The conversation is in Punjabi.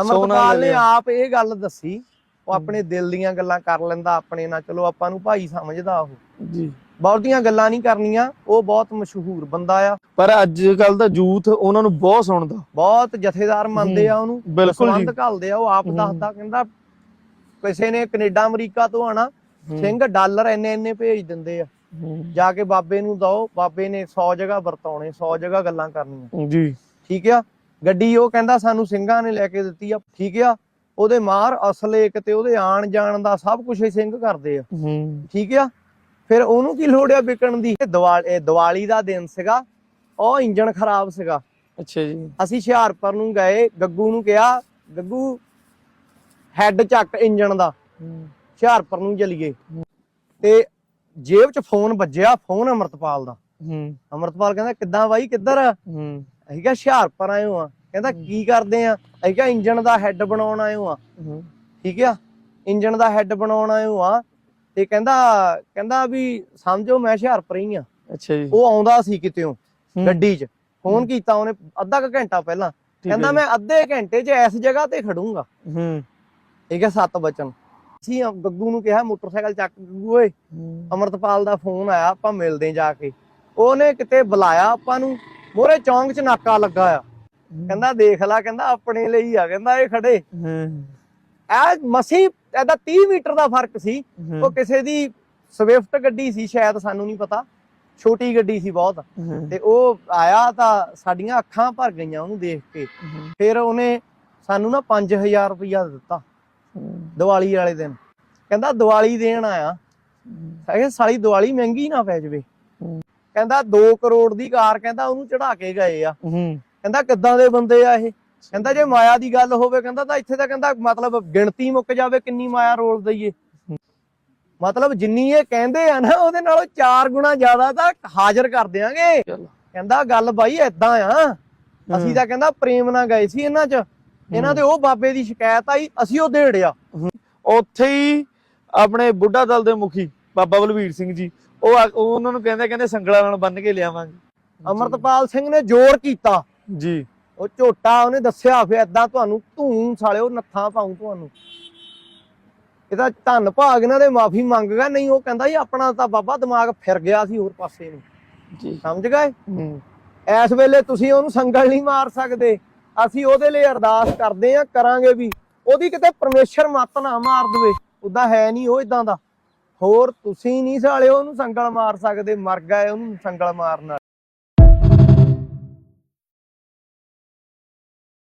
ਅਮਰਪਾਲ ਨੇ। ਆਪ ਇਹ ਗੱਲ ਦੱਸੀ ਉਹ ਆਪਣੇ ਦਿਲ ਦੀਆਂ ਗੱਲਾਂ ਕਰ ਲੈਂਦਾ ਆਪਣੇ ਨਾਲ। ਚਲੋ ਆਪਾਂ ਨੂੰ ਭਾਈ ਸਮਝਦਾ ਉਹ। ਜੀ। ਬਹੁਤੀਆਂ ਗੱਲਾਂ ਨਹੀਂ ਕਰਨੀਆਂ ਉਹ ਬਹੁਤ ਮਸ਼ਹੂਰ ਬੰਦਾ ਆ। ਪਰ ਅੱਜ ਕੱਲ ਦਾ ਯੂਥ ਉਹਨਾਂ ਨੂੰ ਬਹੁਤ ਸੁਣਦਾ। ਬਹੁਤ ਜਥੇਦਾਰ ਮੰਨਦੇ ਆ ਉਹਨੂੰ। ਬਿਲਕੁਲ ਜੀ। ਘੱਲਦੇ ਆ ਉਹ ਆਪ। ਦੱਸਦਾ ਕਹਿੰਦਾ ਕਿਸੇ ਨੇ ਕੈਨੇਡਾ ਅਮਰੀਕਾ ਤੋਂ ਆਣਾ ਸਿੰਘ ਡਾਲਰ ਇੰਨੇ ਇੰਨੇ ਭੇਜ ਦਿੰਦੇ ਆ। ਜਾ ਕੇ ਬਾਬੇ ਨੂੰ ਦਓ ਬਾਬੇ ਨੇ 100 ਜਗ੍ਹਾ ਵਰਤਾਉਣੇ 100 ਜਗ੍ਹਾ ਗੱਲਾਂ ਕਰਨੀਆਂ। ਜੀ। ਠੀਕ ਆ? ਗੱਡੀ ਉਹ ਕਹਿੰਦਾ ਸਾਨੂੰ ਸਿੰਘਾਂ ਨੇ ਲੈ ਕੇ ਦਿੱਤੀ ਆ ਠੀਕ ਆ? ਉਹਦੇ ਮਾਰ ਅਸਲੇ ਕਿਤੇ ਉਹਦੇ ਆਣ ਜਾਣ ਦਾ ਸਭ ਕੁਝ ਹੀ ਸਿੰਘ ਕਰਦੇ ਆ। ਹੂੰ। ਠੀਕ ਆ? ਫਿਰ ਉਹਨੂੰ ਕੀ ਲੋੜ ਆ ਵਿਕਣ ਦੀ? ਦੀਵਾਲੀ ਦਾ ਦਿਨ ਸੀਗਾ ਉਹ ਇੰਜਨ ਖਰਾਬ ਸੀਗਾ। ਅੱਛਾ ਜੀ। ਅਸੀਂ ਹੁਸ਼ਿਆਰਪੁਰ ਨੂੰ ਗਏ ਗੱਗੂ ਨੂੰ ਕਿਹਾ ਗੱਗੂ ਹੈੱਡ ਚੱਕ ਇੰਜਨ ਦਾ। ਹੂੰ। ਹੁਸ਼ਿਆਰਪੁਰ ਨੂੰ ਚਲੀਏ। ਤੇ ਜੇਬ 'ਚ ਫੋਨ ਵੱਜਿਆ ਫੋਨ ਅਮਰਤਪਾਲ ਦਾ। ਹੂੰ। ਅਮਰਤਪਾਲ ਕਹਿੰਦਾ ਕਿੱਦਾਂ ਬਾਈ ਕਿੱਧਰ? ਹੂੰ। ਅਸੀਂ ਕਿਹਾ ਹੁਸ਼ਿਆਰਪੁਰ ਆਏ ਹੋ ਆ। ਕਹਿੰਦਾ ਕੀ ਕਰਦੇ ਆ? ਅਸੀਂ ਕਿਹਾ ਇੰਜਨ ਦਾ ਹੈੱਡ ਬਣਾਉਣ ਹੋ ਆ। ਠੀਕ ਆ? ਇੰਜਨ ਦਾ ਹੈੱਡ ਬਣਾਉਣ ਹੋ ਆ। ਤੇ ਕਹਿੰਦਾ ਕਹਿੰਦਾ ਵੀ ਸਮਝੋ ਮੈਂ ਹੁਸ਼ਿਆਰਪੁਰ ਹੀ ਆ। ਅੱਛਾ ਜੀ। ਉਹ ਆਉਂਦਾ ਸੀ ਕਿਤੇੋਂ। ਗੱਡੀ 'ਚ। ਫੋਨ ਕੀਤਾ ਉਹਨੇ ਅੱਧਾ ਕੁ ਘੰਟਾ ਪਹਿਲਾਂ। ਕਹਿੰਦਾ। ਮੈਂ ਅੱਧੇ ਘੰਟੇ 'ਚ ਇਸ ਜਗ੍ਹਾ ਤੇ ਖੜੂੰਗਾ। ਹੂੰ। ਠੀਕ ਹੈ ਸੱਤ ਬਚਨ ਅਸੀਂ ਗੱਗੂ ਨੂੰ ਕਿਹਾ ਮੋਟਰਸਾਈਕਲ ਚੱਕ ਗੱਗੂ ਓਏ। ਅਮਰਤਪਾਲ ਦਾ ਫੋਨ ਆਇਆ ਆਪਾਂ ਮਿਲਦੇ ਜਾ ਕੇ। ਉਹਨੇ ਕਿਤੇ ਬੁਲਾਇਆ ਆਪਾਂ ਨੂੰ। ਮੋਰੇ ਚੌਂਕ 'ਚ ਨਾਕਾ ਲੱਗਾ ਆ। ਕਹਿੰਦਾ ਦੇਖ ਲੈ ਕਹਿੰਦਾ ਆਪਣੇ ਲਈ ਆ ਕਹਿੰਦਾ ਇਹ ਖੜੇ। ਹੂੰ। ਐ ਮਸੀ ਇਹਦਾ 30 ਮੀਟਰ ਦਾ ਫ਼ਰਕ ਸੀ। ਉਹ ਕਿਸੇ ਦੀ ਸਵਿਫਟ ਗੱਡੀ ਸੀ ਸ਼ਾਇਦ ਸਾਨੂੰ ਨਹੀਂ ਪਤਾ। ਛੋਟੀ ਗੱਡੀ ਸੀ ਬਹੁਤ। ਤੇ ਉਹ ਆਇਆ ਤਾਂ ਸਾਡੀਆਂ ਅੱਖਾਂ ਭਰ ਗਈਆਂ ਉਹਨੂੰ ਦੇਖ ਕੇ। ਫਿਰ ਉਹਨੇ ਸਾਨੂੰ ਨਾ 5000 ਰੁਪਇਆ ਦਿੱਤਾ। ਦੀਵਾਲੀ ਵਾਲੇ ਦਿਨ। ਕਹਿੰਦਾ ਦੀਵਾਲੀ ਦੇਣ ਆਇਆ। ਕਹਿੰਦਾ ਸਾਲੀ ਦੀਵਾਲੀ ਮਹਿੰਗੀ ਨਾ ਪੈ ਜਵੇ। ਕਹਿੰਦਾ 2 ਕਰੋੜ ਦੀ ਕਾਰ ਕਹਿੰਦਾ ਉਹਨੂੰ ਚੜਾ ਕੇ ਗਏ ਆ। ਕਹਿੰਦਾ ਕਿੱਦਾਂ ਦੇ ਬੰਦੇ ਆ ਇਹ? ਕਹਿੰਦਾ ਜੇ ਮਾਇਆ ਦੀ ਗੱਲ ਹੋਵੇ ਕਹਿੰਦਾ ਤਾਂ ਇੱਥੇ ਤਾਂ ਕਹਿੰਦਾ ਮਤਲਬ ਗਿਣਤੀ ਮੁੱਕ ਜਾਵੇ ਕਿੰਨੀ ਮਾਇਆ ਰੋਲ ਦਈਏ। ਮਤਲਬ ਜਿੰਨੀ ਇਹ ਕਹਿੰਦੇ ਆ ਨਾ ਉਹਦੇ ਨਾਲੋਂ 4 ਗੁਣਾ ਜ਼ਿਆਦਾ ਤਾਂ ਹਾਜ਼ਰ ਕਰ ਚਲੋ। ਕਹਿੰਦਾ ਗੱਲ ਬਾਈ ਏਦਾਂ ਆ ਅਸੀਂ ਤਾਂ ਕਹਿੰਦਾ ਪ੍ਰੇਮ ਨਾਲ ਗਏ ਸੀ ਇਹਨਾਂ 'ਚ। ਇਹਨਾਂ ਦੇ ਉਹ ਬਾਬੇ ਦੀ ਸ਼ਿਕਾਇਤ ਆਈ ਅਸੀਂ ਉਹ ਦੇੜਿਆ ਉੱਥੇ ਹੀ ਆਪਣੇ ਬੁੱਢਾ ਦਲ ਦੇ ਮੁਖੀ ਬਾਬਾ ਬਲਵੀਰ ਸਿੰਘ ਜੀ ਉਹ ਉਹਨਾਂ ਨੂੰ ਕਹਿੰਦੇ ਕਹਿੰਦੇ ਸੰਗਲਾਂ ਨਾਲ ਬੰਨ ਕੇ ਲਿਆਵਾਂਗੇ। ਅਮਰਤਪਾਲ ਸਿੰਘ ਨੇ ਜ਼ੋਰ ਕੀਤਾ। ਜੀ। ਉਹ ਝੋਟਾ ਉਹਨੇ ਦੱਸਿਆ ਫਿਰ ਏਦਾਂ ਤੁਹਾਨੂੰ ਧੂੰ ਸਾਲਿਓ ਨੱਥਾਂ ਪਾਉਂ ਤੁਹਾਨੂੰ। ਇਹਦਾ ਧੰਨ ਭਾਗ ਇਹਨਾਂ ਦੇ ਮਾਫੀ ਮੰਗ ਗਿਆ ਨਹੀਂ ਉਹ ਕਹਿੰਦਾ ਜੀ ਆਪਣਾ ਤਾਂ ਬਾਬਾ ਦਿਮਾਗ ਫਿਰ ਗਿਆ ਸੀ ਹੋਰ ਪਾਸੇ ਨੂੰ। ਜੀ। ਸਮਝ ਗਏ? ਹੂੰ। ਇਸ ਵੇਲੇ ਤੁਸੀਂ ਉਹਨੂੰ ਸੰਗਲ ਨਹੀਂ ਮਾਰ ਸਕਦੇ। ਅਸੀਂ ਉਹਦੇ ਲਈ ਅਰਦਾਸ ਕਰਦੇ ਆ ਕਰਾਂਗੇ ਵੀ ਉਹਦੀ ਕਿਤੇ ਪਰਮੇਸ਼ਰ ਮੱਤ ਨਾ ਮਾਰ ਦੇਵੇ। ਉਦਾਂ ਹੈ ਨਹੀਂ ਉਹ ਇਦਾਂ ਦਾ। ਹੋਰ ਤੁਸੀਂ ਨਹੀਂ ਸਾਲਿਓ ਉਹਨੂੰ ਸੰਗਲ ਮਾਰ ਸਕਦੇ ਮਰ ਗਏ ਉਹਨੂੰ ਸੰਗਲ ਮਾਰਨ